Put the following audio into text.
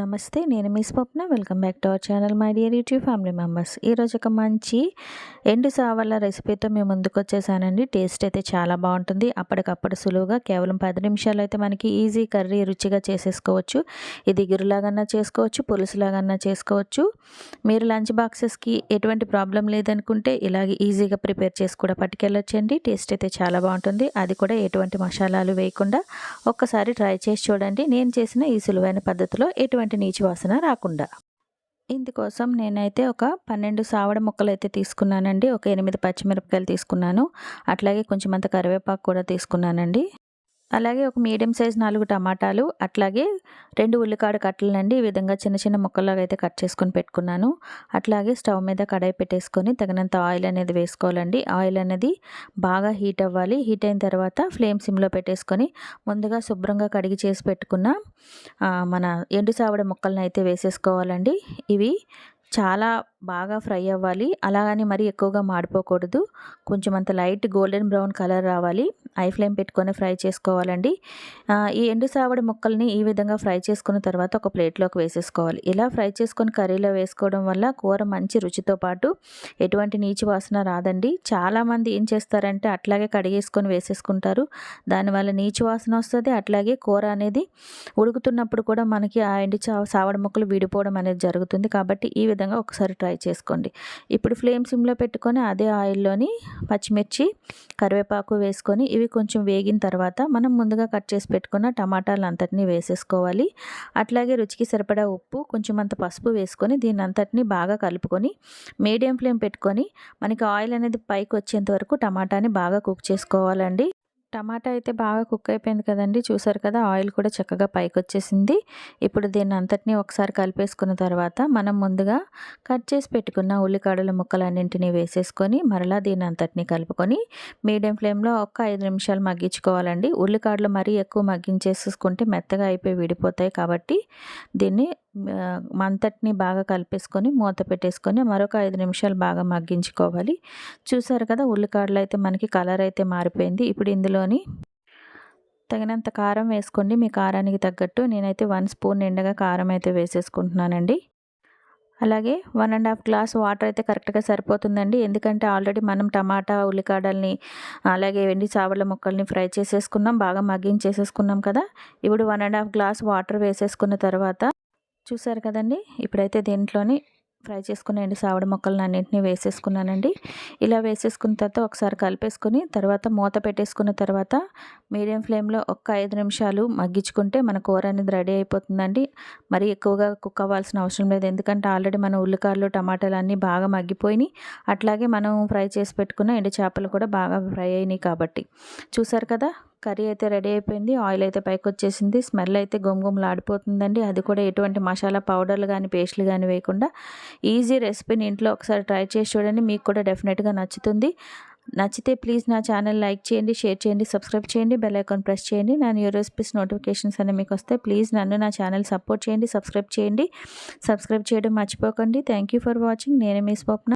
నమస్తే నేను మీ Swapna. Welcome back to our channel my dear YouTube family members. ఈరోజు ఒక మంచి ఎండు సావల్ల రెసిపీతో మేము ముందుకు వచ్చేసానండి. టేస్ట్ అయితే చాలా బాగుంటుంది. అప్పటికప్పుడు సులువుగా కేవలం పది నిమిషాలు అయితే మనకి ఈజీ కర్రీ రుచిగా చేసేసుకోవచ్చు. ఇది గిరులాగన్నా చేసుకోవచ్చు పులుసులాగన్నా చేసుకోవచ్చు. మీరు లంచ్ బాక్సెస్కి ఎటువంటి ప్రాబ్లం లేదనుకుంటే ఇలాగే ఈజీగా ప్రిపేర్ చేసి కూడా పట్టుకెళ్ళొచ్చండి. టేస్ట్ అయితే చాలా బాగుంటుంది. అది కూడా ఎటువంటి మసాలాలు వేయకుండా ఒక్కసారి ట్రై చేసి చూడండి. నేను చేసిన ఈ సులువైన పద్ధతిలో ఎటువంటి నీచు వాసన రాకుండా. ఇందుకోసం నేనైతే ఒక పన్నెండు సావడ ముక్కలు అయితే తీసుకున్నానండి. ఒక ఎనిమిది పచ్చిమిరపకాయలు తీసుకున్నాను. అట్లాగే కొంచెం అంత కరివేపాకు కూడా తీసుకున్నానండి. అలాగే ఒక మీడియం సైజ్ నాలుగు టమాటాలు అట్లాగే రెండు ఉల్లికాడ కట్టలనండి ఈ విధంగా చిన్న చిన్న ముక్కలాగా అయితే కట్ చేసుకొని పెట్టుకున్నాను. అట్లాగే స్టవ్ మీద కడాయి పెట్టేసుకొని తగినంత ఆయిల్ అనేది వేసుకోవాలండి. ఆయిల్ అనేది బాగా హీట్ అవ్వాలి. హీట్ అయిన తర్వాత ఫ్లేమ్ సిమ్లో పెట్టేసుకొని ముందుగా శుభ్రంగా కడిగి చేసి పెట్టుకున్న మన ఎండు సావడ ముక్కలను అయితే వేసేసుకోవాలండి. ఇవి చాలా బాగా ఫ్రై అవ్వాలి. అలాగని మరీ ఎక్కువగా మాడిపోకూడదు. కొంచెం అంత లైట్ గోల్డెన్ బ్రౌన్ కలర్ రావాలి. ఐ ఫ్లేమ్ పెట్టుకొని ఫ్రై చేసుకోవాలండి. ఈ ఎండు సావడి ముక్కల్ని ఈ విధంగా ఫ్రై చేసుకున్న తర్వాత ఒక ప్లేట్లోకి వేసేసుకోవాలి. ఇలా ఫ్రై చేసుకొని కర్రీలో వేసుకోవడం వల్ల కూర మంచి రుచితో పాటు ఎటువంటి నీచు వాసన రాదండి. చాలామంది ఏం చేస్తారంటే అట్లాగే కడిగేసుకొని వేసేసుకుంటారు. దానివల్ల నీచు వాసన వస్తుంది. అట్లాగే కూర అనేది ఉడుకుతున్నప్పుడు కూడా మనకి ఆ ఎండు సావడి ముక్కలు విడిపోవడం అనేది జరుగుతుంది. కాబట్టి ఈ విధంగా ఒకసారి ట్రై చేసుకోండి. ఇప్పుడు ఫ్లేమ్ సిమ్లో పెట్టుకొని అదే ఆయిల్లోని పచ్చిమిర్చి కరివేపాకు వేసుకొని ఇవి కొంచెం వేగిన తర్వాత మనం ముందుగా కట్ చేసి పెట్టుకున్న టమాటాలు అంతటినీ వేసేసుకోవాలి. అట్లాగే రుచికి సరిపడా ఉప్పు కొంచెం అంత పసుపు వేసుకొని దీని అంతటినీ బాగా కలుపుకొని మీడియం ఫ్లేమ్ పెట్టుకొని మనకి ఆయిల్ అనేది పైకి వచ్చేంత వరకు టమాటాని బాగా కుక్ చేసుకోవాలండి. టమాటా అయితే బాగా కుక్ అయిపోయింది కదండి. చూసారు కదా ఆయిల్ కూడా చక్కగా పైకి వచ్చేసింది ఇప్పుడు దీన్ని అంతటినీ ఒకసారి కలిపేసుకున్న తర్వాత మనం ముందుగా కట్ చేసి పెట్టుకున్న ఉల్లికాడల ముక్కలన్నింటినీ వేసేసుకొని మరలా దీన్ని అంతటినీ కలుపుకొని మీడియం ఫ్లేమ్లో ఒక ఐదు నిమిషాలు మగ్గించుకోవాలండి. ఉల్లికాడలు మరీ ఎక్కువ మగ్గించేసుకుంటే మెత్తగా అయిపోయి విడిపోతాయి కాబట్టి దీన్ని మంతటిని బాగా కలిపేసుకొని మూత పెట్టేసుకొని మరొక ఐదు నిమిషాలు బాగా మగ్గించుకోవాలి. చూసారు కదా ఉల్లికాడలు అయితే మనకి కలర్ అయితే మారిపోయింది. ఇప్పుడు ఇందులోని తగినంత కారం వేసుకోండి. మీ కారానికి తగ్గట్టు నేనైతే వన్ స్పూన్ నిండగా కారం అయితే వేసేసుకుంటున్నానండి. అలాగే one and half glass water అయితే కరెక్ట్గా సరిపోతుందండి. ఎందుకంటే ఆల్రెడీ మనం టమాటా ఉల్లికాడల్ని అలాగే వెండి చావళ్ళ ముక్కల్ని ఫ్రై చేసేసుకున్నాం బాగా మగ్గించేసేసుకున్నాం కదా. ఇప్పుడు one and half glass water వేసేసుకున్న తర్వాత చూసారు కదండి? ఇప్పుడైతే దీంట్లోని ఫ్రై చేసుకున్న ఎండి సావడ మొక్కలను అన్నింటినీ వేసేసుకున్నానండి. ఇలా వేసేసుకున్న తర్వాత ఒకసారి కలిపేసుకుని తర్వాత మూత పెట్టేసుకున్న తర్వాత మీడియం ఫ్లేమ్లో ఒక్క ఐదు నిమిషాలు మగ్గించుకుంటే మన కూర అనేది రెడీ అయిపోతుందండి. మరి ఎక్కువగా కుక్ అవ్వాల్సిన అవసరం లేదు. ఎందుకంటే ఆల్రెడీ మన ఉల్లికాయలు టమాటాలు అన్నీ బాగా మగ్గిపోయినాయి. అట్లాగే మనం ఫ్రై చేసి పెట్టుకున్న ఎండి చేపలు కూడా బాగా ఫ్రై అయినాయి కాబట్టి. చూసారు కదా? కర్రీ అయితే రెడీ అయిపోయింది. ఆయిల్ అయితే పైకి వచ్చేసింది స్మెల్ అయితే గుమగుమలాడిపోతుందండి. అది కూడా ఎటువంటి మసాలా పౌడర్లు కానీ పేస్ట్లు కానీ వేయకుండా ఈజీ రెసిపీని ఇంట్లో ఒకసారి ట్రై చేసి చూడండి. మీకు కూడా డెఫినెట్గా నచ్చుతుంది. నచ్చితే ప్లీజ్ నా ఛానల్ లైక్ చేయండి షేర్ చేయండి సబ్స్క్రైబ్ చేయండి బెల్ ఐకాన్ ప్రెస్ చేయండి. నా న్యూ రెసిపీస్ నోటిఫికేషన్స్ అన్నీ మీకు వస్తే ప్లీజ్ నన్ను నా ఛానల్ సపోర్ట్ చేయండి సబ్స్క్రైబ్ చేయండి. సబ్స్క్రైబ్ చేయడం మర్చిపోకండి. Thank for watching. నేనే మీ స్వప్న.